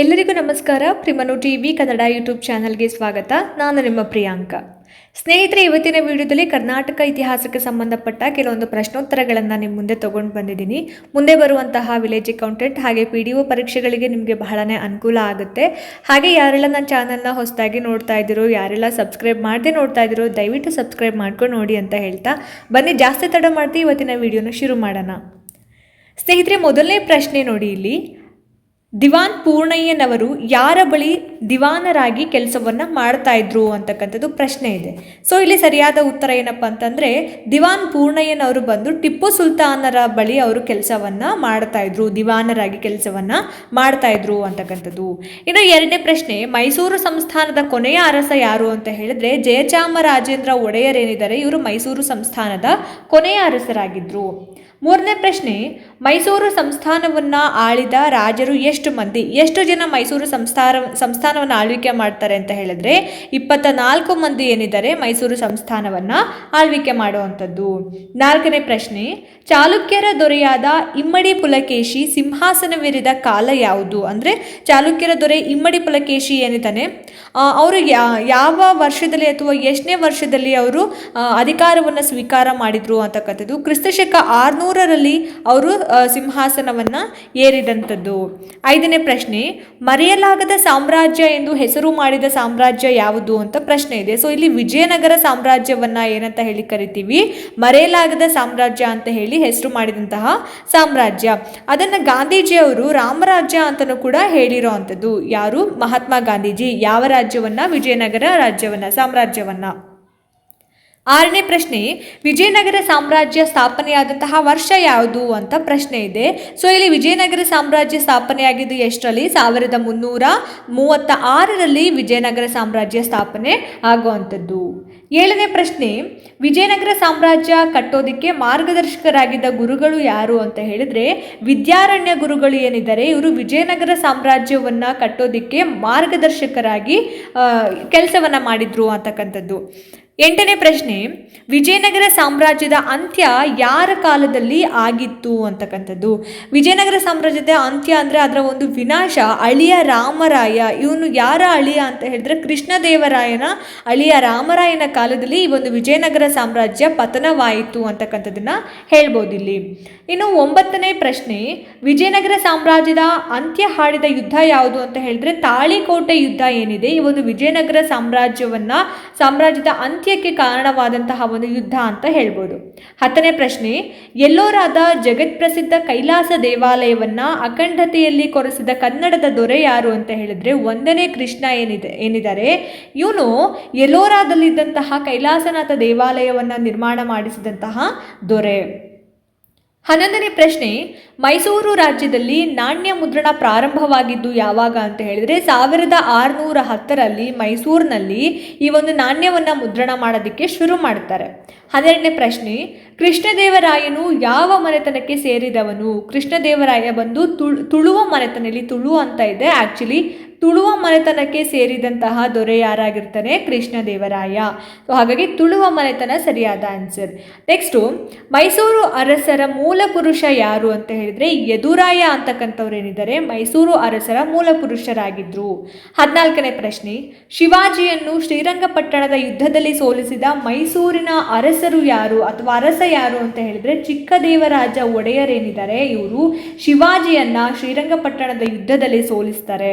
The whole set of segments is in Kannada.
ಎಲ್ಲರಿಗೂ ನಮಸ್ಕಾರ. ಪ್ರಿಮನು ಟಿ ವಿ ಕನ್ನಡ ಯೂಟ್ಯೂಬ್ ಚಾನಲ್ಗೆ ಸ್ವಾಗತ. ನಾನು ನಿಮ್ಮ ಪ್ರಿಯಾಂಕ. ಸ್ನೇಹಿತರೆ, ಇವತ್ತಿನ ವಿಡಿಯೋದಲ್ಲಿ ಕರ್ನಾಟಕ ಇತಿಹಾಸಕ್ಕೆ ಸಂಬಂಧಪಟ್ಟ ಕೆಲವೊಂದು ಪ್ರಶ್ನೋತ್ತರಗಳನ್ನು ನಿಮ್ಮ ಮುಂದೆ ತೊಗೊಂಡು ಬಂದಿದ್ದೀನಿ. ಮುಂದೆ ಬರುವಂತಹ ವಿಲೇಜ್ ಅಕೌಂಟೆಂಟ್ ಹಾಗೆ ಪಿ ಡಿ ಒ ಪರೀಕ್ಷೆಗಳಿಗೆ ನಿಮಗೆ ಬಹಳನೇ ಅನುಕೂಲ ಆಗುತ್ತೆ. ಹಾಗೆ ಯಾರೆಲ್ಲ ನನ್ನ ಚಾನಲ್ನ ಹೊಸದಾಗಿ ನೋಡ್ತಾ ಇದ್ದೀರೋ, ಯಾರೆಲ್ಲ ಸಬ್ಸ್ಕ್ರೈಬ್ ಮಾಡದೆ ನೋಡ್ತಾ ಇದ್ದೀರೋ, ದಯವಿಟ್ಟು ಸಬ್ಸ್ಕ್ರೈಬ್ ಮಾಡ್ಕೊಂಡು ನೋಡಿ ಅಂತ ಹೇಳ್ತಾ ಬನ್ನಿ. ಜಾಸ್ತಿ ತಡ ಮಾಡ್ತೀವಿ ಇವತ್ತಿನ ವಿಡಿಯೋನ ಶುರು ಮಾಡೋಣ. ಸ್ನೇಹಿತರೆ, ಮೊದಲನೇ ಪ್ರಶ್ನೆ ನೋಡಿ ಇಲ್ಲಿ. ದಿವಾನ್ ಪೂರ್ಣಯ್ಯನವರು ಯಾರ ಬಳಿ ದಿವಾನರಾಗಿ ಕೆಲಸವನ್ನು ಮಾಡ್ತಾ ಇದ್ರು ಅಂತಕ್ಕಂಥದ್ದು ಪ್ರಶ್ನೆ ಇದೆ. ಸೊ, ಇಲ್ಲಿ ಸರಿಯಾದ ಉತ್ತರ ಏನಪ್ಪ ಅಂತಂದರೆ, ದಿವಾನ್ ಪೂರ್ಣಯ್ಯನವರು ಬಂದು ಟಿಪ್ಪು ಸುಲ್ತಾನರ ಬಳಿ ಅವರು ಕೆಲಸವನ್ನು ಮಾಡ್ತಾ ಇದ್ರು, ದಿವಾನರಾಗಿ ಕೆಲಸವನ್ನು ಮಾಡ್ತಾ ಇದ್ರು ಅಂತಕ್ಕಂಥದ್ದು. ಇನ್ನು ಎರಡನೇ ಪ್ರಶ್ನೆ, ಮೈಸೂರು ಸಂಸ್ಥಾನದ ಕೊನೆಯ ಅರಸ ಯಾರು ಅಂತ ಹೇಳಿದ್ರೆ, ಜಯಚಾಮರಾಜೇಂದ್ರ ಒಡೆಯರೇನಿದ್ದಾರೆ ಇವರು ಮೈಸೂರು ಸಂಸ್ಥಾನದ ಕೊನೆಯ ಅರಸರಾಗಿದ್ರು. ಮೂರನೇ ಪ್ರಶ್ನೆ, ಮೈಸೂರು ಸಂಸ್ಥಾನವನ್ನು ಆಳಿದ ರಾಜರು ಎಷ್ಟು ಮಂದಿ? ಎಷ್ಟು ಜನ ಮೈಸೂರು ಸಂಸ್ಥಾನ, ಸಂಸ್ಥಾನವನ್ನು ಆಳ್ವಿಕೆ ಮಾಡ್ತಾರೆ ಅಂತ ಹೇಳಿದ್ರೆ ಇಪ್ಪತ್ತ ನಾಲ್ಕು ಮಂದಿ ಏನಿದ್ದಾರೆ ಮೈಸೂರು ಸಂಸ್ಥಾನವನ್ನು ಆಳ್ವಿಕೆ ಮಾಡುವಂಥದ್ದು. ನಾಲ್ಕನೇ ಪ್ರಶ್ನೆ, ಚಾಲುಕ್ಯರ ದೊರೆಯಾದ ಇಮ್ಮಡಿ ಪುಲಕೇಶಿ ಸಿಂಹಾಸನವೇರಿದ ಕಾಲ ಯಾವುದು? ಅಂದರೆ, ಚಾಲುಕ್ಯರ ದೊರೆ ಇಮ್ಮಡಿ ಪುಲಕೇಶಿ ಏನಿದ್ದಾನೆ? ಅವರು ಯಾವ ವರ್ಷದಲ್ಲಿ ಅಥವಾ ಎಷ್ಟನೇ ವರ್ಷದಲ್ಲಿ ಅವರು ಅಧಿಕಾರವನ್ನು ಸ್ವೀಕಾರ ಮಾಡಿದ್ರು ಅಂತಕ್ಕಂಥದ್ದು, ಕ್ರಿಸ್ತಶಕ ಆರುನೂರರಲ್ಲಿ ಅವರು ಸಿಂಹಾಸನವನ್ನು ಏರಿದಂಥದ್ದು. ಐದನೇ ಪ್ರಶ್ನೆ, ಮರೆಯಲಾಗದ ಸಾಮ್ರಾಜ್ಯ ಎಂದು ಹೆಸರು ಮಾಡಿದ ಸಾಮ್ರಾಜ್ಯ ಯಾವುದು ಅಂತ ಪ್ರಶ್ನೆ ಇದೆ. ಸೊ ಇಲ್ಲಿ ವಿಜಯನಗರ ಸಾಮ್ರಾಜ್ಯವನ್ನ ಏನಂತ ಹೇಳಿ ಕರಿತೀವಿ? ಮರೆಯಲಾಗದ ಸಾಮ್ರಾಜ್ಯ ಅಂತ ಹೇಳಿ ಹೆಸರು ಮಾಡಿದಂತಹ ಸಾಮ್ರಾಜ್ಯ. ಅದನ್ನ ಗಾಂಧೀಜಿಯವರು ರಾಮರಾಜ್ಯ ಅಂತಲೂ ಕೂಡ ಹೇಳಿರೋ ಅಂಥದ್ದು. ಯಾರು? ಮಹಾತ್ಮ ಗಾಂಧೀಜಿ. ಯಾವ ರಾಜ್ಯವನ್ನ ವಿಜಯನಗರ ರಾಜ್ಯವನ್ನ, ಸಾಮ್ರಾಜ್ಯವನ್ನ. ಆರನೇ ಪ್ರಶ್ನೆ, ವಿಜಯನಗರ ಸಾಮ್ರಾಜ್ಯ ಸ್ಥಾಪನೆಯಾದಂತಹ ವರ್ಷ ಯಾವುದು ಅಂತ ಪ್ರಶ್ನೆ ಇದೆ. ಸೊ ಇಲ್ಲಿ ವಿಜಯನಗರ ಸಾಮ್ರಾಜ್ಯ ಸ್ಥಾಪನೆಯಾಗಿದ್ದು ಎಷ್ಟರಲ್ಲಿ? ಸಾವಿರದ ಮುನ್ನೂರ ಮೂವತ್ತ ಆರರಲ್ಲಿ ವಿಜಯನಗರ ಸಾಮ್ರಾಜ್ಯ ಸ್ಥಾಪನೆ ಆಗುವಂಥದ್ದು. ಏಳನೇ ಪ್ರಶ್ನೆ, ವಿಜಯನಗರ ಸಾಮ್ರಾಜ್ಯ ಕಟ್ಟೋದಕ್ಕೆ ಮಾರ್ಗದರ್ಶಕರಾಗಿದ್ದ ಗುರುಗಳು ಯಾರು ಅಂತ ಹೇಳಿದ್ರೆ, ವಿದ್ಯಾರಣ್ಯ ಗುರುಗಳು ಏನಿದ್ದಾರೆ, ಇವರು ವಿಜಯನಗರ ಸಾಮ್ರಾಜ್ಯವನ್ನ ಕಟ್ಟೋದಕ್ಕೆ ಮಾರ್ಗದರ್ಶಕರಾಗಿ ಕೆಲಸವನ್ನ ಮಾಡಿದ್ರು ಅಂತಕ್ಕಂಥದ್ದು. ಎಂಟನೇ ಪ್ರಶ್ನೆ, ವಿಜಯನಗರ ಸಾಮ್ರಾಜ್ಯದ ಅಂತ್ಯ ಯಾರ ಕಾಲದಲ್ಲಿ ಆಗಿತ್ತು ಅಂತಕ್ಕಂಥದ್ದು. ವಿಜಯನಗರ ಸಾಮ್ರಾಜ್ಯದ ಅಂತ್ಯ ಅಂದರೆ ಅದರ ಒಂದು ವಿನಾಶ, ಅಳಿಯ ರಾಮರಾಯ. ಇವನು ಯಾರ ಅಳಿಯ ಅಂತ ಹೇಳಿದ್ರೆ ಕೃಷ್ಣದೇವರಾಯನ ಅಳಿಯ ರಾಮರಾಯನ ಕಾಲದಲ್ಲಿ ಈ ಒಂದು ವಿಜಯನಗರ ಸಾಮ್ರಾಜ್ಯ ಪತನವಾಯಿತು ಅಂತಕ್ಕಂಥದ್ದನ್ನು ಹೇಳ್ಬೋದು ಇಲ್ಲಿ. ಇನ್ನು ಒಂಬತ್ತನೇ ಪ್ರಶ್ನೆ, ವಿಜಯನಗರ ಸಾಮ್ರಾಜ್ಯದ ಅಂತ್ಯ ಹಾಡಿದ ಯುದ್ಧ ಯಾವುದು ಅಂತ ಹೇಳಿದ್ರೆ ತಾಳಿಕೋಟೆ ಯುದ್ಧ ಏನಿದೆ? ಈ ಒಂದು ವಿಜಯನಗರ ಸಾಮ್ರಾಜ್ಯವನ್ನ, ಸಾಮ್ರಾಜ್ಯದ ಅಂತ್ಯಕ್ಕೆ ಕಾರಣವಾದಂತಹ ಒಂದು ಯುದ್ಧ ಅಂತ ಹೇಳ್ಬೋದು. ಹತ್ತನೇ ಪ್ರಶ್ನೆ, ಎಲ್ಲೋರಾದ ಜಗತ್ಪ್ರಸಿದ್ಧ ಕೈಲಾಸ ದೇವಾಲಯವನ್ನ ಅಖಂಡತೆಯಲ್ಲಿ ಕೊರೆಸಿದ ಕನ್ನಡದ ದೊರೆ ಯಾರು ಅಂತ ಹೇಳಿದ್ರೆ ಒಂದನೇ ಕೃಷ್ಣ ಏನಿದೆ, ಏನಿದ್ದಾರೆ? ಇವನು ಎಲ್ಲೋರಾದಲ್ಲಿದ್ದಂತಹ ಕೈಲಾಸನಾಥ ದೇವಾಲಯವನ್ನ ನಿರ್ಮಾಣ ಮಾಡಿಸಿದಂತಹ ದೊರೆ. ಹನ್ನೊಂದನೇ ಪ್ರಶ್ನೆ, ಮೈಸೂರು ರಾಜ್ಯದಲ್ಲಿ ನಾಣ್ಯ ಮುದ್ರಣ ಪ್ರಾರಂಭವಾಗಿದ್ದು ಯಾವಾಗ ಅಂತ ಹೇಳಿದ್ರೆ ಸಾವಿರದ ಆರುನೂರ ಹತ್ತರಲ್ಲಿ ಮೈಸೂರಿನಲ್ಲಿ ಈ ಒಂದು ನಾಣ್ಯವನ್ನು ಮುದ್ರಣ ಮಾಡೋದಕ್ಕೆ ಶುರು ಮಾಡ್ತಾರೆ. ಹನ್ನೆರಡನೇ ಪ್ರಶ್ನೆ, ಕೃಷ್ಣದೇವರಾಯನು ಯಾವ ಮನೆತನಕ್ಕೆ ಸೇರಿದವನು? ಕೃಷ್ಣದೇವರಾಯ ಬಂದು ತುಳು, ತುಳುವ ಮನೆತನಲ್ಲಿ ತುಳು ಅಂತ ಇದೆ. ಆ್ಯಕ್ಚುಲಿ ತುಳುವ ಮನೆತನಕ್ಕೆ ಸೇರಿದಂತಹ ದೊರೆ ಯಾರಾಗಿರ್ತಾನೆ ಕೃಷ್ಣದೇವರಾಯ. ಸೊ ಹಾಗಾಗಿ ತುಳುವ ಮನೆತನ ಸರಿಯಾದ ಆನ್ಸರ್ ನೆಕ್ಸ್ಟು ಮೈಸೂರು ಅರಸರ ಮೂಲ ಪುರುಷ ಯಾರು ಅಂತ ಹೇಳಿದ್ರೆ, ಯದುರಾಯ ಅಂತಕ್ಕಂಥವ್ರು ಏನಿದ್ದಾರೆ ಮೈಸೂರು ಅರಸರ ಮೂಲ ಪುರುಷರಾಗಿದ್ರು. ಹದಿನಾಲ್ಕನೇ ಪ್ರಶ್ನೆ. ಶಿವಾಜಿಯನ್ನು ಶ್ರೀರಂಗಪಟ್ಟಣದ ಯುದ್ಧದಲ್ಲಿ ಸೋಲಿಸಿದ ಮೈಸೂರಿನ ಅರಸರು ಯಾರು ಅಥವಾ ಅರಸ ಯಾರು ಅಂತ ಹೇಳಿದ್ರೆ, ಚಿಕ್ಕದೇವರಾಜ ಒಡೆಯರೇನಿದ್ದಾರೆ? ಇವರು ಶಿವಾಜಿಯನ್ನು ಶ್ರೀರಂಗಪಟ್ಟಣದ ಯುದ್ಧದಲ್ಲಿ ಸೋಲಿಸ್ತಾರೆ.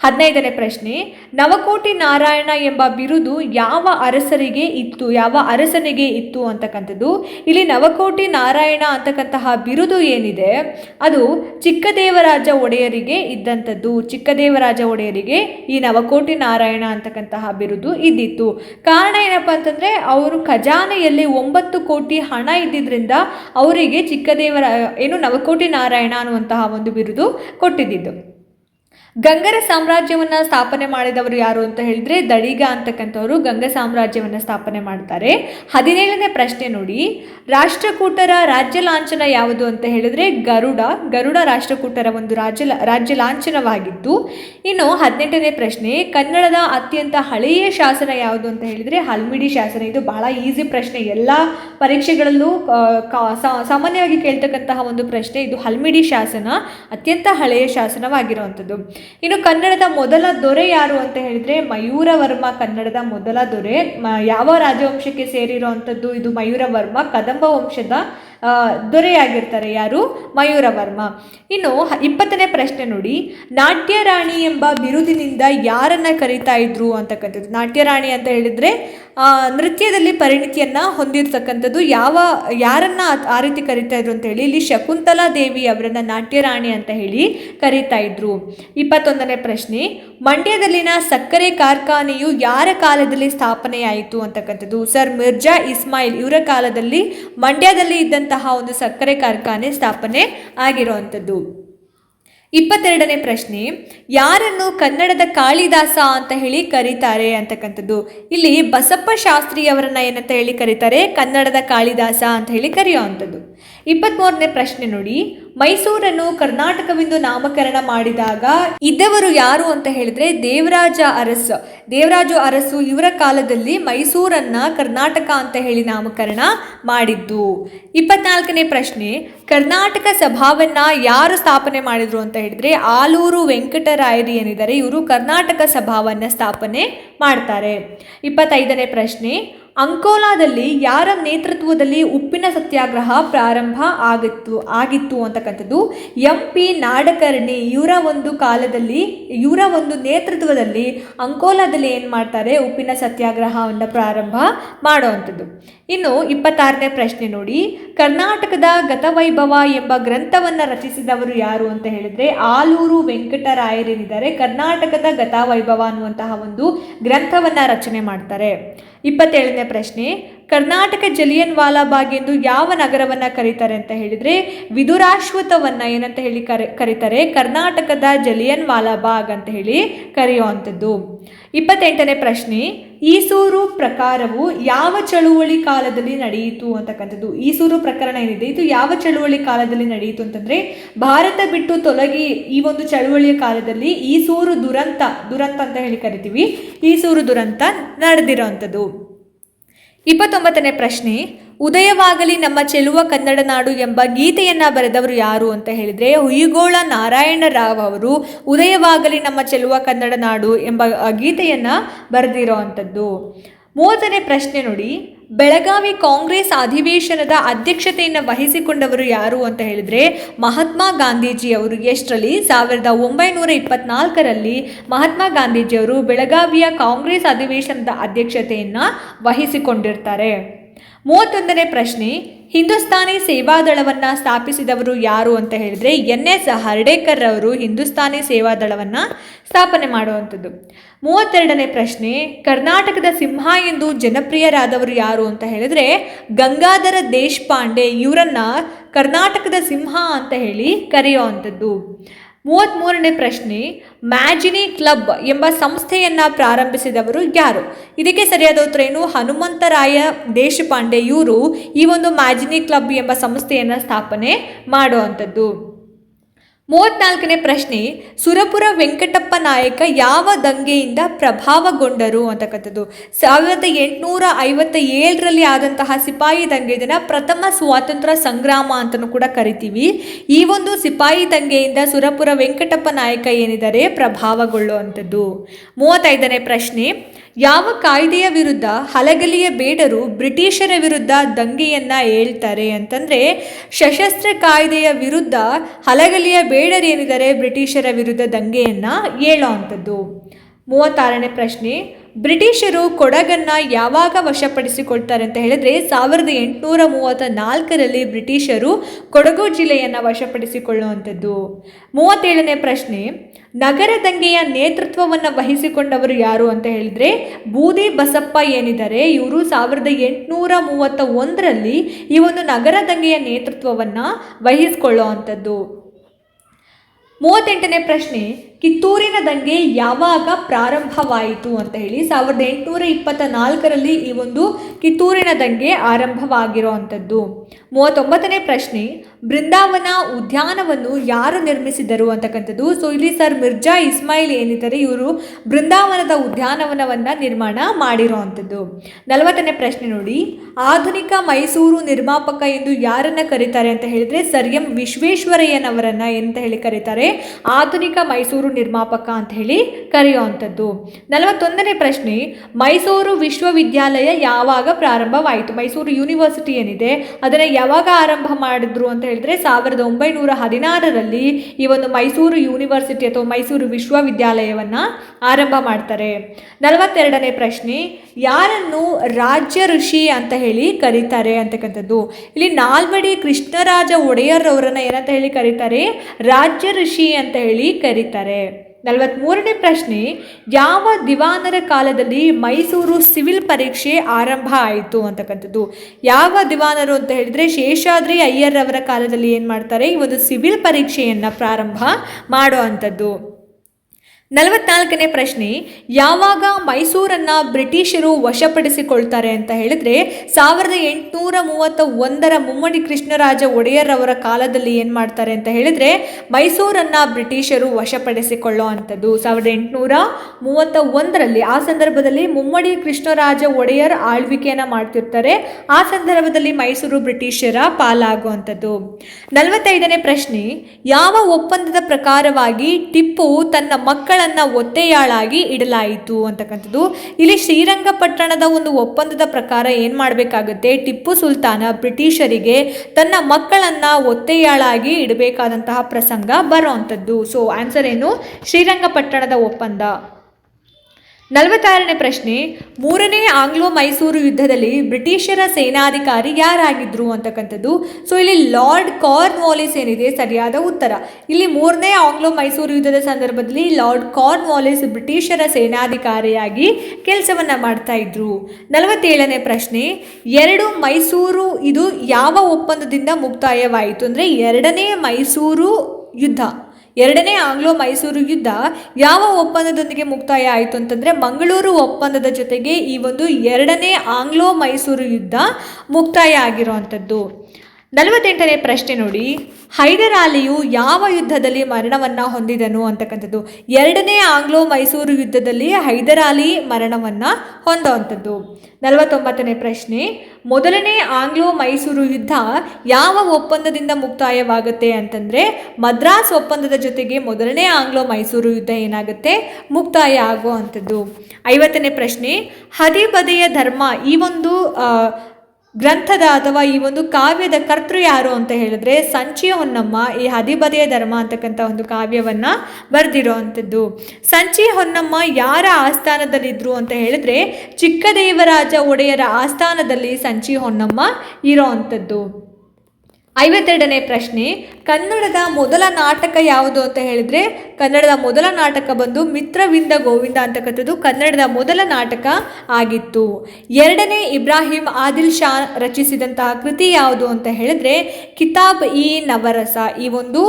ಹದಿನೈದನೇ ಪ್ರಶ್ನೆ, ನವಕೋಟಿ ನಾರಾಯಣ ಎಂಬ ಬಿರುದು ಯಾವ ಅರಸರಿಗೆ ಇತ್ತು, ಯಾವ ಅರಸನಿಗೆ ಇತ್ತು ಅಂತಕ್ಕಂಥದ್ದು. ಇಲ್ಲಿ ನವಕೋಟಿ ನಾರಾಯಣ ಅಂತಕ್ಕಂತಹ ಬಿರುದು ಏನಿದೆ, ಅದು ಚಿಕ್ಕದೇವರಾಜ ಒಡೆಯರಿಗೆ ಇದ್ದಂಥದ್ದು. ಚಿಕ್ಕದೇವರಾಜ ಒಡೆಯರಿಗೆ ಈ ನವಕೋಟಿ ನಾರಾಯಣ ಅಂತಕ್ಕಂತಹ ಬಿರುದು ಇದ್ದಿತ್ತು. ಕಾರಣ ಏನಪ್ಪ ಅಂತಂದ್ರೆ, ಅವರು ಖಜಾನೆಯಲ್ಲಿ ಒಂಬತ್ತು ಕೋಟಿ ಹಣ ಇದ್ದಿದ್ರಿಂದ ಅವರಿಗೆ ಚಿಕ್ಕದೇವರ, ಏನು ನವಕೋಟಿ ನಾರಾಯಣ ಅನ್ನುವಂತಹ ಒಂದು ಬಿರುದು ಕೊಟ್ಟಿದ್ದಿದ್ದು. ಗಂಗರ ಸಾಮ್ರಾಜ್ಯವನ್ನ ಸ್ಥಾಪನೆ ಮಾಡಿದವರು ಯಾರು ಅಂತ ಹೇಳಿದ್ರೆ ದಡಿಗ ಅಂತಕ್ಕಂಥವ್ರು ಗಂಗ ಸಾಮ್ರಾಜ್ಯವನ್ನ ಸ್ಥಾಪನೆ ಮಾಡ್ತಾರೆ. ಹದಿನೇಳನೇ ಪ್ರಶ್ನೆ ನೋಡಿ. ರಾಷ್ಟ್ರಕೂಟರ ರಾಜ್ಯ ಲಾಂಛನ ಯಾವುದು ಅಂತ ಹೇಳಿದ್ರೆ ಗರುಡ. ಗರುಡ ರಾಷ್ಟ್ರಕೂಟರ ಒಂದು ರಾಜ್ಯ ರಾಜ್ಯ ಲಾಂಛನವಾಗಿತ್ತು ಇನ್ನು ಹದಿನೆಂಟನೇ ಪ್ರಶ್ನೆ, ಕನ್ನಡದ ಅತ್ಯಂತ ಹಳೆಯ ಶಾಸನ ಯಾವುದು ಅಂತ ಹೇಳಿದ್ರೆ ಹಲ್ಮಿಡಿ ಶಾಸನ. ಇದು ಬಹಳ ಈಸಿ ಪ್ರಶ್ನೆ. ಎಲ್ಲ ಪರೀಕ್ಷೆಗಳಲ್ಲೂ ಸಾಮಾನ್ಯವಾಗಿ ಕೇಳ್ತಕ್ಕಂತಹ ಒಂದು ಪ್ರಶ್ನೆ. ಇದು ಹಲ್ಮಿಡಿ ಶಾಸನ, ಅತ್ಯಂತ ಹಳೆಯ ಶಾಸನವಾಗಿರುವಂಥದ್ದು. ಇನ್ನು ಕನ್ನಡದ ಮೊದಲ ದೊರೆ ಯಾರು ಅಂತ ಹೇಳಿದ್ರೆ ಮಯೂರವರ್ಮ ಕನ್ನಡದ ಮೊದಲ ದೊರೆ ಯಾವ ರಾಜವಂಶಕ್ಕೆ ಸೇರಿರುವಂಥದ್ದು? ಇದು ಮಯೂರವರ್ಮ, ಕದಂಬ ವಂಶದ ದೊರೆಯಾಗಿರ್ತಾರೆ ಯಾರು? ಮಯೂರವರ್ಮ. ಇನ್ನು ಹ- ಇಪ್ಪತ್ತನೇ ಪ್ರಶ್ನೆ ನೋಡಿ. ನಾಟ್ಯ ರಾಣಿ ಎಂಬ ಬಿರುದಿನಿಂದ ಯಾರನ್ನ ಕರೀತಾ ಇದ್ರು ಅಂತಕ್ಕಂಥದ್ದು. ನಾಟ್ಯ ರಾಣಿ ಅಂತ ಹೇಳಿದ್ರೆ ನೃತ್ಯದಲ್ಲಿ ಪರಿಣಿತಿಯನ್ನ ಹೊಂದಿರತಕ್ಕಂಥದ್ದು ಯಾವ, ಯಾರನ್ನ ಆ- ರೀತಿ ಕರಿತಾ ಇದ್ರು ಅಂತ ಹೇಳಿ, ಇಲ್ಲಿ ಶಕುಂತಲಾ ದೇವಿ ಅವರನ್ನು ನಾಟ್ಯ ರಾಣಿ ಅಂತ ಹೇಳಿ ಕರೀತಾ ಇದ್ರು. ಇಪ್ಪತ್ತೊಂದನೇ ಪ್ರಶ್ನೆ. ಮಂಡ್ಯದಲ್ಲಿನ ಸಕ್ಕರೆ ಕಾರ್ಖಾನೆಯು ಯಾರ ಕಾಲದಲ್ಲಿ ಸ್ಥಾಪನೆಯಾಯಿತು ಅಂತಕ್ಕಂಥದ್ದು? ಸರ್ ಮಿರ್ಜಾ ಇಸ್ಮಾಯಿಲ್ ಇವರ ಕಾಲದಲ್ಲಿ ಮಂಡ್ಯದಲ್ಲಿ ಇದ್ದಂತಹ ಒಂದು ಸಕ್ಕರೆ ಕಾರ್ಖಾನೆ ಸ್ಥಾಪನೆ ಆಗಿರುವಂಥದ್ದು. ಇಪ್ಪತ್ತೆರಡನೇ ಪ್ರಶ್ನೆ, ಯಾರನ್ನು ಕನ್ನಡದ ಕಾಳಿದಾಸ ಅಂತ ಹೇಳಿ ಕರೀತಾರೆ ಅಂತಕ್ಕಂಥದ್ದು. ಇಲ್ಲಿ ಬಸಪ್ಪ ಶಾಸ್ತ್ರಿ ಅವರನ್ನ ಏನಂತ ಹೇಳಿ ಕರೀತಾರೆ, ಕನ್ನಡದ ಕಾಳಿದಾಸ ಅಂತ ಹೇಳಿ ಕರೆಯುವಂಥದ್ದು. ಇಪ್ಪತ್ತ್ಮೂರನೇ ಪ್ರಶ್ನೆ ನೋಡಿ ಮೈಸೂರನ್ನು ಕರ್ನಾಟಕವೆಂದು ನಾಮಕರಣ ಮಾಡಿದಾಗ ಇದ್ದವರು ಯಾರು ಅಂತ ಹೇಳಿದ್ರೆ ದೇವರಾಜ ಅರಸು. ದೇವರಾಜು ಅರಸು ಇವರ ಕಾಲದಲ್ಲಿ ಮೈಸೂರನ್ನ ಕರ್ನಾಟಕ ಅಂತ ಹೇಳಿ ನಾಮಕರಣ ಮಾಡಿದ್ದು. ಇಪ್ಪತ್ನಾಲ್ಕನೇ ಪ್ರಶ್ನೆ, ಕರ್ನಾಟಕ ಸಭಾವನ್ನ ಯಾರು ಸ್ಥಾಪನೆ ಮಾಡಿದ್ರು ಅಂತ ಹೇಳಿದ್ರೆ ಆಲೂರು ವೆಂಕಟರಾಯರಿ ಏನಿದ್ದಾರೆ, ಇವರು ಕರ್ನಾಟಕ ಸಭಾವನ್ನ ಸ್ಥಾಪನೆ ಮಾಡ್ತಾರೆ. ಇಪ್ಪತ್ತೈದನೇ ಪ್ರಶ್ನೆ ಅಂಕೋಲಾದಲ್ಲಿ ಯಾರ ನೇತೃತ್ವದಲ್ಲಿ ಉಪ್ಪಿನ ಸತ್ಯಾಗ್ರಹ ಪ್ರಾರಂಭ ಆಗಿತ್ತು ಆಗಿತ್ತು ಅಂತಕ್ಕಂಥದ್ದು ಎಂ ಪಿ ನಾಡಕರ್ಣಿ. ಇವರ ಒಂದು ಕಾಲದಲ್ಲಿ, ಇವರ ಒಂದು ನೇತೃತ್ವದಲ್ಲಿ ಅಂಕೋಲಾದಲ್ಲಿ ಏನು ಮಾಡ್ತಾರೆ? ಉಪ್ಪಿನ ಸತ್ಯಾಗ್ರಹವನ್ನು ಪ್ರಾರಂಭ ಮಾಡುವಂಥದ್ದು. ಇನ್ನು ಇಪ್ಪತ್ತಾರನೇ ಪ್ರಶ್ನೆ ನೋಡಿ. ಕರ್ನಾಟಕದ ಗತವೈಭವ ಎಂಬ ಗ್ರಂಥವನ್ನು ರಚಿಸಿದವರು ಯಾರು ಅಂತ ಹೇಳಿದ್ರೆ ಆಲೂರು ವೆಂಕಟರಾಯರೇನಿದ್ದಾರೆ ಕರ್ನಾಟಕದ ಗತವೈಭವ ಅನ್ನುವಂತಹ ಒಂದು ಗ್ರಂಥವನ್ನು ರಚನೆ ಮಾಡ್ತಾರೆ. ಇಪ್ಪತ್ತೇಳನೇ ಪ್ರಶ್ನೆ. ಕರ್ನಾಟಕ ಜಲಿಯನ್ ವಾಲಾಬಾಗ್ ಎಂದು ಯಾವ ನಗರವನ್ನ ಕರೀತಾರೆ ಅಂತ ಹೇಳಿದ್ರೆ ವಿದುರಾಶ್ವತವನ್ನ ಏನಂತ ಹೇಳಿ ಕರೆ, ಕರೀತಾರೆ? ಕರ್ನಾಟಕದ ಜಲಿಯನ್ ವಾಲಾಬಾಗ್ ಅಂತ ಹೇಳಿ ಕರೆಯುವಂಥದ್ದು. ಇಪ್ಪತ್ತೆಂಟನೇ ಪ್ರಶ್ನೆ, ಈಸೂರು ಪ್ರಕಾರವು ಯಾವ ಚಳುವಳಿ ಕಾಲದಲ್ಲಿ ನಡೆಯಿತು ಅಂತಕ್ಕಂಥದ್ದು. ಈಸೂರು ಪ್ರಕರಣ ಏನಿದೆ? ಇದು ಯಾವ ಚಳುವಳಿ ಕಾಲದಲ್ಲಿ ನಡೆಯಿತು ಅಂತಂದ್ರೆ, ಭಾರತ ಬಿಟ್ಟು ತೊಲಗಿ ಈ ಒಂದು ಚಳುವಳಿಯ ಕಾಲದಲ್ಲಿ ಈಸೂರು ದುರಂತ ದುರಂತ ಅಂತ ಹೇಳಿ ಕರಿತೀವಿ. ಈಸೂರು ದುರಂತ ನಡೆದಿರೋವಂಥದ್ದು ಇಪ್ಪತ್ತೊಂಬತ್ತನೇ ಪ್ರಶ್ನೆ, ಉದಯವಾಗಲಿ ನಮ್ಮ ಚೆಲುವ ಕನ್ನಡ ನಾಡು ಎಂಬ ಗೀತೆಯನ್ನ ಬರೆದವರು ಯಾರು ಅಂತ ಹೇಳಿದ್ರೆ, ಹುಯಿಗೋಳ ನಾರಾಯಣ ರಾವ್ ಅವರು, ಉದಯವಾಗಲಿ ನಮ್ಮ ಚೆಲುವ ಕನ್ನಡ ನಾಡು ಎಂಬ ಗೀತೆಯನ್ನು ಬರೆದಿರೋ ಅಂಥದ್ದು ಮೂವತ್ತನೇ ಪ್ರಶ್ನೆ ನೋಡಿ ಬೆಳಗಾವಿ ಕಾಂಗ್ರೆಸ್ ಅಧಿವೇಶನದ ಅಧ್ಯಕ್ಷತೆಯನ್ನು ವಹಿಸಿಕೊಂಡವರು ಯಾರು ಅಂತ ಹೇಳಿದ್ರೆ ಮಹಾತ್ಮ ಗಾಂಧೀಜಿ ಅವರು. ಎಷ್ಟರಲ್ಲಿ? ಸಾವಿರದ ಒಂಬೈನೂರ ಇಪ್ಪತ್ನಾಲ್ಕರಲ್ಲಿ ಮಹಾತ್ಮ ಗಾಂಧೀಜಿಯವರು ಬೆಳಗಾವಿಯ ಕಾಂಗ್ರೆಸ್ ಅಧಿವೇಶನದ ಅಧ್ಯಕ್ಷತೆಯನ್ನು ವಹಿಸಿಕೊಂಡಿರ್ತಾರೆ. ಮೂವತ್ತೊಂದನೇ ಪ್ರಶ್ನೆ ಹಿಂದೂಸ್ತಾನಿ ಸೇವಾದಳವನ್ನು ಸ್ಥಾಪಿಸಿದವರು ಯಾರು ಅಂತ ಹೇಳಿದ್ರೆ ಎನ್ ಎಸ್ ಹರ್ಡೇಕರ್ ಅವರು ಹಿಂದೂಸ್ತಾನಿ ಸೇವಾದಳವನ್ನು ಸ್ಥಾಪನೆ ಮಾಡುವಂಥದ್ದು. ಮೂವತ್ತೆರಡನೇ ಪ್ರಶ್ನೆ, ಕರ್ನಾಟಕದ ಸಿಂಹ ಎಂದು ಜನಪ್ರಿಯರಾದವರು ಯಾರು ಅಂತ ಹೇಳಿದ್ರೆ ಗಂಗಾಧರ ದೇಶಪಾಂಡೆ ಇವರನ್ನ ಕರ್ನಾಟಕದ ಸಿಂಹ ಅಂತ ಹೇಳಿ ಕರೆಯುವಂಥದ್ದು. ಮೂವತ್ತ್ಮೂರನೇ ಪ್ರಶ್ನೆ ಮ್ಯಾಜಿನಿ ಕ್ಲಬ್ ಎಂಬ ಸಂಸ್ಥೆಯನ್ನ ಪ್ರಾರಂಭಿಸಿದವರು ಯಾರು? ಇದಕ್ಕೆ ಸರಿಯಾದ ಉತ್ತರ ಏನು? ಹನುಮಂತರಾಯ ದೇಶಪಾಂಡೆ ಇವರು ಈ ಒಂದು ಮ್ಯಾಜಿನಿ ಕ್ಲಬ್ ಎಂಬ ಸಂಸ್ಥೆಯನ್ನ ಸ್ಥಾಪನೆ ಮಾಡುವಂಥದ್ದು. ಮೂವತ್ನಾಲ್ಕನೇ ಪ್ರಶ್ನೆ, ಸುರಪುರ ವೆಂಕಟಪ್ಪ ನಾಯಕ ಯಾವ ದಂಗೆಯಿಂದ ಪ್ರಭಾವಗೊಂಡರು ಅಂತಕ್ಕಂಥದ್ದು. ಸಾವಿರದ ಎಂಟುನೂರ ಐವತ್ತ ಏಳರಲ್ಲಿ ಆದಂತಹ ಸಿಪಾಯಿ ದಂಗೆ ಇದನ್ನು ಪ್ರಥಮ ಸ್ವಾತಂತ್ರ್ಯ ಸಂಗ್ರಾಮ ಅಂತಲೂ ಕೂಡ ಕರಿತೀವಿ. ಈ ಒಂದು ಸಿಪಾಯಿ ದಂಗೆಯಿಂದ ಸುರಪುರ ವೆಂಕಟಪ್ಪ ನಾಯಕ ಏನಿದ್ದಾರೆ? ಪ್ರಭಾವಗೊಳ್ಳುವಂಥದ್ದು. ಮೂವತ್ತೈದನೇ ಪ್ರಶ್ನೆ ಯಾವ ಕಾಯ್ದೆಯ ವಿರುದ್ಧ ಹಲಗಲಿಯ ಬೇಡರು ಬ್ರಿಟಿಷರ ವಿರುದ್ಧ ದಂಗೆಯನ್ನ ಹೇಳ್ತಾರೆ ಅಂತಂದ್ರೆ ಸಶಸ್ತ್ರ ಕಾಯ್ದೆಯ ವಿರುದ್ಧ ಹಲಗಲಿಯ ಬೇಡರೇನಿದ್ದಾರೆ ಬ್ರಿಟಿಷರ ವಿರುದ್ಧ ದಂಗೆಯನ್ನ ಹೇಳೋ ಅಂಥದ್ದು. ಮೂವತ್ತಾರನೇ ಪ್ರಶ್ನೆ, ಬ್ರಿಟಿಷರು ಕೊಡಗನ್ನ ಯಾವಾಗ ವಶಪಡಿಸಿಕೊಳ್ತಾರೆ ಅಂತ ಹೇಳಿದ್ರೆ ಸಾವಿರದ ಎಂಟುನೂರ ಮೂವತ್ತ ನಾಲ್ಕರಲ್ಲಿ ಬ್ರಿಟಿಷರು ಕೊಡಗು ಜಿಲ್ಲೆಯನ್ನು ವಶಪಡಿಸಿಕೊಳ್ಳುವಂಥದ್ದು. ಮೂವತ್ತೇಳನೇ ಪ್ರಶ್ನೆ ನಗರ ದಂಗೆಯ ನೇತೃತ್ವವನ್ನು ವಹಿಸಿಕೊಂಡವರು ಯಾರು ಅಂತ ಹೇಳಿದ್ರೆ ಬೂದಿ ಬಸಪ್ಪ ಏನಿದ್ದಾರೆ, ಇವರು ಸಾವಿರದ ಎಂಟುನೂರ ಮೂವತ್ತ ಒಂದರಲ್ಲಿ ಈ ಒಂದು ನಗರ ದಂಗೆಯ ನೇತೃತ್ವವನ್ನು ವಹಿಸಿಕೊಳ್ಳುವಂಥದ್ದು ಮೂವತ್ತೆಂಟನೇ ಪ್ರಶ್ನೆ ಕಿತ್ತೂರಿನ ದಂಗೆ ಯಾವಾಗ ಪ್ರಾರಂಭವಾಯಿತು ಅಂತ ಹೇಳಿ ಸಾವಿರದ ಎಂಟುನೂರ ಇಪ್ಪತ್ತ ನಾಲ್ಕರಲ್ಲಿ ಈ ಒಂದು ಕಿತ್ತೂರಿನ ದಂಗೆ ಆರಂಭವಾಗಿರುವಂಥದ್ದು. ಮೂವತ್ತೊಂಬತ್ತನೇ ಪ್ರಶ್ನೆ, ಬೃಂದಾವನ ಉದ್ಯಾನವನ್ನು ಯಾರು ನಿರ್ಮಿಸಿದರು ಅಂತಕ್ಕಂಥದ್ದು? ಸೊ, ಇಲ್ಲಿ ಸರ್ ಮಿರ್ಜಾ ಇಸ್ಮಾಯಿಲ್ ಏನಿದ್ದಾರೆ, ಇವರು ಬೃಂದಾವನದ ಉದ್ಯಾನವನವನ್ನು ನಿರ್ಮಾಣ ಮಾಡಿರುವಂಥದ್ದು. ನಲವತ್ತನೇ ಪ್ರಶ್ನೆ ನೋಡಿ, ಆಧುನಿಕ ಮೈಸೂರು ನಿರ್ಮಾಪಕ ಎಂದು ಯಾರನ್ನ ಕರೀತಾರೆ ಅಂತ ಹೇಳಿದ್ರೆ ಸರ್ ಎಂ ವಿಶ್ವೇಶ್ವರಯ್ಯನವರನ್ನ ಎಂತ ಹೇಳಿ ಕರೀತಾರೆ? ಆಧುನಿಕ ಮೈಸೂರು ಮೈಸೂರು ನಿರ್ಮಾಪಕ ಅಂತ ಹೇಳಿ ಕರೆಯುವಂಥದ್ದು. ನಲವತ್ತೊಂದನೇ ಪ್ರಶ್ನೆ, ಮೈಸೂರು ವಿಶ್ವವಿದ್ಯಾಲಯ ಯಾವಾಗ ಪ್ರಾರಂಭವಾಯಿತು? ಮೈಸೂರು ಯೂನಿವರ್ಸಿಟಿ ಏನಿದೆ? ಅದನ್ನು ಯಾವಾಗ ಆರಂಭ ಮಾಡಿದ್ರು ಅಂತ ಹೇಳಿದ್ರೆ ಸಾವಿರದ ಒಂಬೈನೂರ ಹದಿನಾರರಲ್ಲಿ ಈ ಒಂದು ಮೈಸೂರು ಯೂನಿವರ್ಸಿಟಿ ಅಥವಾ ಮೈಸೂರು ವಿಶ್ವವಿದ್ಯಾಲಯವನ್ನು ಆರಂಭ ಮಾಡ್ತಾರೆ. ನಲವತ್ತೆರಡನೇ ಪ್ರಶ್ನೆ, ಯಾರನ್ನು ರಾಜ್ಯ ಋಷಿ ಅಂತ ಹೇಳಿ ಕರೀತಾರೆ ಅಂತಕ್ಕಂಥದ್ದು. ಇಲ್ಲಿ ನಾಲ್ವಡಿ ಕೃಷ್ಣರಾಜ ಒಡೆಯರ್ ಅವರನ್ನ ಏನಂತ ಹೇಳಿ ಕರೀತಾರೆ? ರಾಜ್ಯ ಋಷಿ ಅಂತ ಹೇಳಿ ಕರೀತಾರೆ. ನಲವತ್ತ್ಮೂರನೇ ಪ್ರಶ್ನೆ, ಯಾವ ದಿವಾನರ ಕಾಲದಲ್ಲಿ ಮೈಸೂರು ಸಿವಿಲ್ ಪರೀಕ್ಷೆ ಆರಂಭ ಆಯಿತು ಅಂತಕ್ಕಂಥದ್ದು? ಯಾವ ದಿವಾನರು ಅಂತ ಹೇಳಿದರೆ ಶೇಷಾದ್ರಿ ಅಯ್ಯರ್ ಅವರ ಕಾಲದಲ್ಲಿ ಏನು ಮಾಡ್ತಾರೆ? ಈ ಒಂದು ಸಿವಿಲ್ ಪರೀಕ್ಷೆಯನ್ನು ಪ್ರಾರಂಭ ಮಾಡೋ ಅಂಥದ್ದು ನಲವತ್ನಾಲ್ಕನೇ ಪ್ರಶ್ನೆ, ಯಾವಾಗ ಮೈಸೂರನ್ನು ಬ್ರಿಟಿಷರು ವಶಪಡಿಸಿಕೊಳ್ತಾರೆ ಅಂತ ಹೇಳಿದ್ರೆ, ಸಾವಿರದ ಎಂಟುನೂರ ಮೂವತ್ತ ಒಂದರ ಮುಮ್ಮಡಿ ಕೃಷ್ಣರಾಜ ಒಡೆಯರ್ ಅವರ ಕಾಲದಲ್ಲಿ ಏನು ಮಾಡ್ತಾರೆ ಅಂತ ಹೇಳಿದ್ರೆ, ಮೈಸೂರನ್ನು ಬ್ರಿಟಿಷರು ವಶಪಡಿಸಿಕೊಳ್ಳೋ ಅಂಥದ್ದು. ಸಾವಿರದ ಎಂಟುನೂರ ಮೂವತ್ತ ಒಂದರಲ್ಲಿ ಆ ಸಂದರ್ಭದಲ್ಲಿ ಮುಮ್ಮಡಿ ಕೃಷ್ಣರಾಜ ಒಡೆಯರ್ ಆಳ್ವಿಕೆಯನ್ನು ಮಾಡ್ತಿರ್ತಾರೆ. ಆ ಸಂದರ್ಭದಲ್ಲಿ ಮೈಸೂರು ಬ್ರಿಟಿಷರ ಪಾಲಾಗುವಂಥದ್ದು. ನಲವತ್ತೈದನೇ ಪ್ರಶ್ನೆ, ಯಾವ ಒಪ್ಪಂದದ ಪ್ರಕಾರವಾಗಿ ಟಿಪ್ಪು ತನ್ನ ಮಕ್ಕಳನ್ನ ಒತ್ತೆಯಾಳಾಗಿ ಇಡಲಾಯಿತು ಅಂತಕ್ಕಂಥದ್ದು. ಇಲ್ಲಿ ಶ್ರೀರಂಗಪಟ್ಟಣದ ಒಂದು ಒಪ್ಪಂದದ ಪ್ರಕಾರ ಏನು ಮಾಡಬೇಕಾಗುತ್ತೆ? ಟಿಪ್ಪು ಸುಲ್ತಾನ ಬ್ರಿಟಿಷರಿಗೆ ತನ್ನ ಮಕ್ಕಳನ್ನ ಒತ್ತೆಯಾಳಾಗಿ ಇಡಬೇಕಾದಂತಹ ಪ್ರಸಂಗ ಬರೋವಂಥದ್ದು. ಸೊ ಆನ್ಸರ್ ಏನು? ಶ್ರೀರಂಗಪಟ್ಟಣದ ಒಪ್ಪಂದ. ನಲವತ್ತಾರನೇ ಪ್ರಶ್ನೆ, ಮೂರನೇ ಆಂಗ್ಲೋ ಮೈಸೂರು ಯುದ್ಧದಲ್ಲಿ ಬ್ರಿಟಿಷರ ಸೇನಾಧಿಕಾರಿ ಯಾರಾಗಿದ್ದರು ಅಂತಕ್ಕಂಥದ್ದು? ಸೊ ಇಲ್ಲಿ ಲಾರ್ಡ್ ಕಾರ್ನ್ ವಾಲಿಸ್ ಏನಿದೆ? ಸರಿಯಾದ ಉತ್ತರ. ಇಲ್ಲಿ ಮೂರನೇ ಆಂಗ್ಲೋ ಮೈಸೂರು ಯುದ್ಧದ ಸಂದರ್ಭದಲ್ಲಿ ಲಾರ್ಡ್ ಕಾರ್ನ್ ವಾಲಿಸ್ ಬ್ರಿಟಿಷರ ಸೇನಾಧಿಕಾರಿಯಾಗಿ ಕೆಲಸವನ್ನು ಮಾಡ್ತಾ ಇದ್ರು. ನಲವತ್ತೇಳನೇ ಪ್ರಶ್ನೆ, ಎರಡು ಮೈಸೂರು ಇದು ಯಾವ ಒಪ್ಪಂದದಿಂದ ಮುಕ್ತಾಯವಾಯಿತು? ಅಂದರೆ ಎರಡನೇ ಮೈಸೂರು ಯುದ್ಧ. ಎರಡನೇ ಆಂಗ್ಲೋ ಮೈಸೂರು ಯುದ್ಧ ಯಾವ ಒಪ್ಪಂದದೊಂದಿಗೆ ಮುಕ್ತಾಯ ಆಯಿತು ಅಂತಂದರೆ ಮಂಗಳೂರು ಒಪ್ಪಂದದ ಜೊತೆಗೆ ಈ ಒಂದು ಎರಡನೇ ಆಂಗ್ಲೋ ಮೈಸೂರು ಯುದ್ಧ ಮುಕ್ತಾಯ ಆಗಿರುವಂಥದ್ದು. ನಲವತ್ತೆಂಟನೇ ಪ್ರಶ್ನೆ ನೋಡಿ. ಹೈದರಾಲಿಯು ಯಾವ ಯುದ್ಧದಲ್ಲಿ ಮರಣವನ್ನು ಹೊಂದಿದನು ಅಂತಕ್ಕಂಥದ್ದು. ಎರಡನೇ ಆಂಗ್ಲೋ ಮೈಸೂರು ಯುದ್ಧದಲ್ಲಿ ಹೈದರಾಲಿ ಮರಣವನ್ನು ಹೊಂದುವಂಥದ್ದು ನಲವತ್ತೊಂಬತ್ತನೇ ಪ್ರಶ್ನೆ, ಮೊದಲನೇ ಆಂಗ್ಲೋ ಮೈಸೂರು ಯುದ್ಧ ಯಾವ ಒಪ್ಪಂದದಿಂದ ಮುಕ್ತಾಯವಾಗುತ್ತೆ ಅಂತಂದರೆ, ಮದ್ರಾಸ್ ಒಪ್ಪಂದದ ಜೊತೆಗೆ ಮೊದಲನೇ ಆಂಗ್ಲೋ ಮೈಸೂರು ಯುದ್ಧ ಏನಾಗುತ್ತೆ? ಮುಕ್ತಾಯ ಆಗುವಂಥದ್ದು. ಐವತ್ತನೇ ಪ್ರಶ್ನೆ, ಹದಿಬದೆಯ ಧರ್ಮ ಈ ಒಂದು ಗ್ರಂಥದ ಅಥವಾ ಈ ಒಂದು ಕಾವ್ಯದ ಕರ್ತೃ ಯಾರು ಅಂತ ಹೇಳಿದ್ರೆ ಸಂಚಿಯ ಹೊನ್ನಮ್ಮ ಈ ಹದಿಬದೆಯ ಧರ್ಮ ಅಂತಕ್ಕಂಥ ಒಂದು ಕಾವ್ಯವನ್ನ ಬರೆದಿರೋ ಅಂಥದ್ದು ಸಂಚಿ ಹೊನ್ನಮ್ಮ ಯಾರ ಆಸ್ಥಾನದಲ್ಲಿದ್ರು ಅಂತ ಹೇಳಿದ್ರೆ ಚಿಕ್ಕದೇವರಾಜ ಒಡೆಯರ ಆಸ್ಥಾನದಲ್ಲಿ ಸಂಚಿ ಹೊನ್ನಮ್ಮ ಇರೋ ಅಂಥದ್ದು ಐವತ್ತೆರಡನೇ ಪ್ರಶ್ನೆ, ಕನ್ನಡದ ಮೊದಲ ನಾಟಕ ಯಾವುದು ಅಂತ ಹೇಳಿದ್ರೆ, ಕನ್ನಡದ ಮೊದಲ ನಾಟಕ ಬಂದು ಮಿತ್ರವಿಂದ ಗೋವಿಂದ ಅಂತಕ್ಕಂಥದ್ದು ಕನ್ನಡದ ಮೊದಲ ನಾಟಕ ಆಗಿತ್ತು. ಎರಡನೇ ಇಬ್ರಾಹಿಂ ಆದಿಲ್ ಶಾ ರಚಿಸಿದಂತಹ ಕೃತಿ ಯಾವುದು ಅಂತ ಹೇಳಿದ್ರೆ, ಕಿತಾಬ್ ಇ ನವರಸ. ಈ ಒಂದು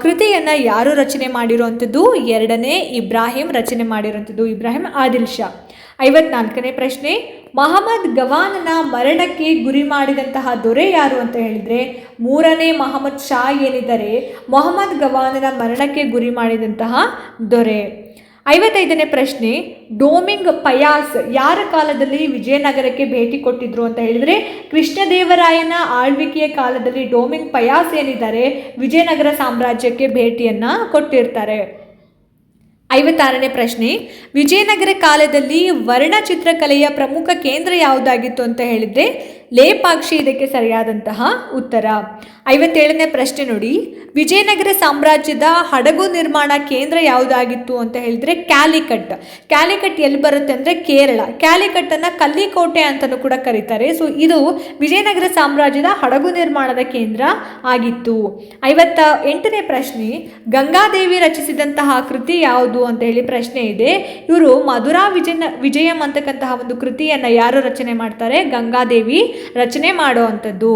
ಕೃತಿಯನ್ನು ಯಾರು ರಚನೆ ಮಾಡಿರುವಂಥದ್ದು? ಎರಡನೇ ಇಬ್ರಾಹಿಂ ರಚನೆ ಮಾಡಿರುವಂಥದ್ದು ಇಬ್ರಾಹಿಂ ಆದಿಲ್ ಶಾ. ಐವತ್ನಾಲ್ಕನೇ ಪ್ರಶ್ನೆ ಮಹಮ್ಮದ್ ಗವಾನನ ಮರಣಕ್ಕೆ ಗುರಿ ಮಾಡಿದಂತಹ ದೊರೆ ಯಾರು ಅಂತ ಹೇಳಿದ್ರೆ, ಮೂರನೇ ಮಹಮ್ಮದ್ ಶಾ ಏನಿದ್ದಾರೆ, ಮೊಹಮ್ಮದ್ ಗವಾನನ ಮರಣಕ್ಕೆ ಗುರಿ ಮಾಡಿದಂತಹ ದೊರೆ. ಐವತ್ತೈದನೇ ಪ್ರಶ್ನೆ, ಡೋಮಿಂಗ್ ಪಯಾಸ್ ಯಾರ ಕಾಲದಲ್ಲಿ ವಿಜಯನಗರಕ್ಕೆ ಭೇಟಿ ಕೊಟ್ಟಿದ್ರು ಅಂತ ಹೇಳಿದ್ರೆ, ಕೃಷ್ಣದೇವರಾಯನ ಆಳ್ವಿಕೆಯ ಕಾಲದಲ್ಲಿ ಡೋಮಿಂಗ್ ಪಯಾಸ್ ಏನಿದ್ದಾರೆ, ವಿಜಯನಗರ ಸಾಮ್ರಾಜ್ಯಕ್ಕೆ ಭೇಟಿಯನ್ನ ಕೊಟ್ಟಿರ್ತಾರೆ. ಐವತ್ತಾರನೇ ಪ್ರಶ್ನೆ ವಿಜಯನಗರ ಕಾಲದಲ್ಲಿ ವರ್ಣಚಿತ್ರಕಲೆಯ ಪ್ರಮುಖ ಕೇಂದ್ರ ಯಾವುದಾಗಿತ್ತು ಅಂತ ಹೇಳಿದ್ರೆ ಲೇಪಾಕ್ಷಿ ಇದಕ್ಕೆ ಸರಿಯಾದಂತಹ ಉತ್ತರ. ಐವತ್ತೇಳನೇ ಪ್ರಶ್ನೆ ನೋಡಿ. ವಿಜಯನಗರ ಸಾಮ್ರಾಜ್ಯದ ಹಡಗು ನಿರ್ಮಾಣ ಕೇಂದ್ರ ಯಾವುದಾಗಿತ್ತು ಅಂತ ಹೇಳಿದ್ರೆ ಕ್ಯಾಲಿಕಟ್. ಕ್ಯಾಲಿಕಟ್ ಎಲ್ಲಿ ಬರುತ್ತೆ ಅಂದರೆ ಕೇರಳ. ಕ್ಯಾಲಿಕಟ್ಟನ್ನು ಕಲ್ಲಿಕೋಟೆ ಅಂತಲೂ ಕೂಡ ಕರೀತಾರೆ. ಸೊ ಇದು ವಿಜಯನಗರ ಸಾಮ್ರಾಜ್ಯದ ಹಡಗು ನಿರ್ಮಾಣದ ಕೇಂದ್ರ ಆಗಿತ್ತು. ಐವತ್ತ ಎಂಟನೇ ಪ್ರಶ್ನೆ, ಗಂಗಾದೇವಿ ರಚಿಸಿದಂತಹ ಕೃತಿ ಯಾವುದು ಅಂತ ಹೇಳಿ ಪ್ರಶ್ನೆ ಇದೆ. ಇವರು ಮಧುರಾ ವಿಜಯ ವಿಜಯಂ ಅಂತಕ್ಕಂತಹ ಒಂದು ಕೃತಿಯನ್ನು ಯಾರು ರಚನೆ ಮಾಡ್ತಾರೆ? ಗಂಗಾದೇವಿ ರಚನೆ ಮಾಡುವಂಥದ್ದು.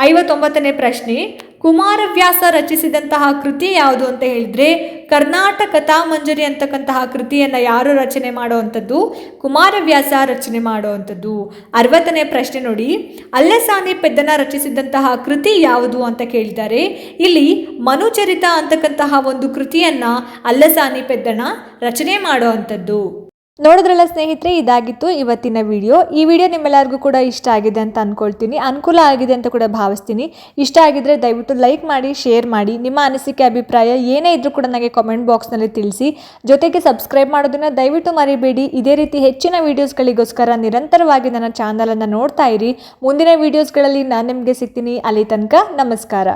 ಐವತ್ತೊಂಬತ್ತನೇ ಪ್ರಶ್ನೆ ಕುಮಾರವ್ಯಾಸ ರಚಿಸಿದಂತಹ ಕೃತಿ ಯಾವುದು ಅಂತ ಹೇಳಿದ್ರೆ ಕರ್ನಾಟಕ ಕಥಾಮಂಜರಿ ಅಂತಕ್ಕಂತಹ ಕೃತಿಯನ್ನು ಯಾರು ರಚನೆ ಮಾಡುವಂಥದ್ದು? ಕುಮಾರವ್ಯಾಸ ರಚನೆ ಮಾಡುವಂಥದ್ದು. ಅರವತ್ತನೇ ಪ್ರಶ್ನೆ ನೋಡಿ, ಅಲ್ಲಸಾನಿ ಪೆದ್ದನ ರಚಿಸಿದಂತಹ ಕೃತಿ ಯಾವುದು ಅಂತ ಕೇಳಿದ್ದಾರೆ. ಇಲ್ಲಿ ಮನುಚರಿತ ಅಂತಕ್ಕಂತಹ ಒಂದು ಕೃತಿಯನ್ನು ಅಲ್ಲಸಾನಿ ಪೆದ್ದನ ರಚನೆ ಮಾಡುವಂಥದ್ದು. ನೋಡಿದ್ರಲ್ಲ ಸ್ನೇಹಿತರೆ, ಇದಾಗಿತ್ತು ಇವತ್ತಿನ ವಿಡಿಯೋ. ಈ ವಿಡಿಯೋ ನಿಮ್ಮೆಲ್ಲರಿಗೂ ಕೂಡ ಇಷ್ಟ ಆಗಿದೆ ಅಂತ ಅಂದ್ಕೊಳ್ತೀನಿ ಅನುಕೂಲ ಆಗಿದೆ ಅಂತ ಕೂಡ ಭಾವಿಸ್ತೀನಿ. ಇಷ್ಟ ಆಗಿದ್ರೆ ದಯವಿಟ್ಟು ಲೈಕ್ ಮಾಡಿ ಶೇರ್ ಮಾಡಿ. ನಿಮ್ಮ ಅನಿಸಿಕೆ, ಅಭಿಪ್ರಾಯ ಏನೇ ಇದ್ರೂ ಕೂಡ ನನಗೆ ಕಾಮೆಂಟ್ ಬಾಕ್ಸ್ನಲ್ಲಿ ತಿಳಿಸಿ. ಜೊತೆಗೆ ಸಬ್ಸ್ಕ್ರೈಬ್ ಮಾಡೋದನ್ನು ದಯವಿಟ್ಟು ಮರಿಬೇಡಿ. ಇದೇ ರೀತಿ ಹೆಚ್ಚಿನ ವೀಡಿಯೋಸ್ಗಳಿಗೋಸ್ಕರ ನಿರಂತರವಾಗಿ ನನ್ನ ಚಾನಲನ್ನು ನೋಡ್ತಾ ಇರಿ. ಮುಂದಿನ ವೀಡಿಯೋಸ್ಗಳಲ್ಲಿ ನಾನು ನಿಮಗೆ ಸಿಗ್ತೀನಿ. ಅಲ್ಲಿ ತನಕ ನಮಸ್ಕಾರ.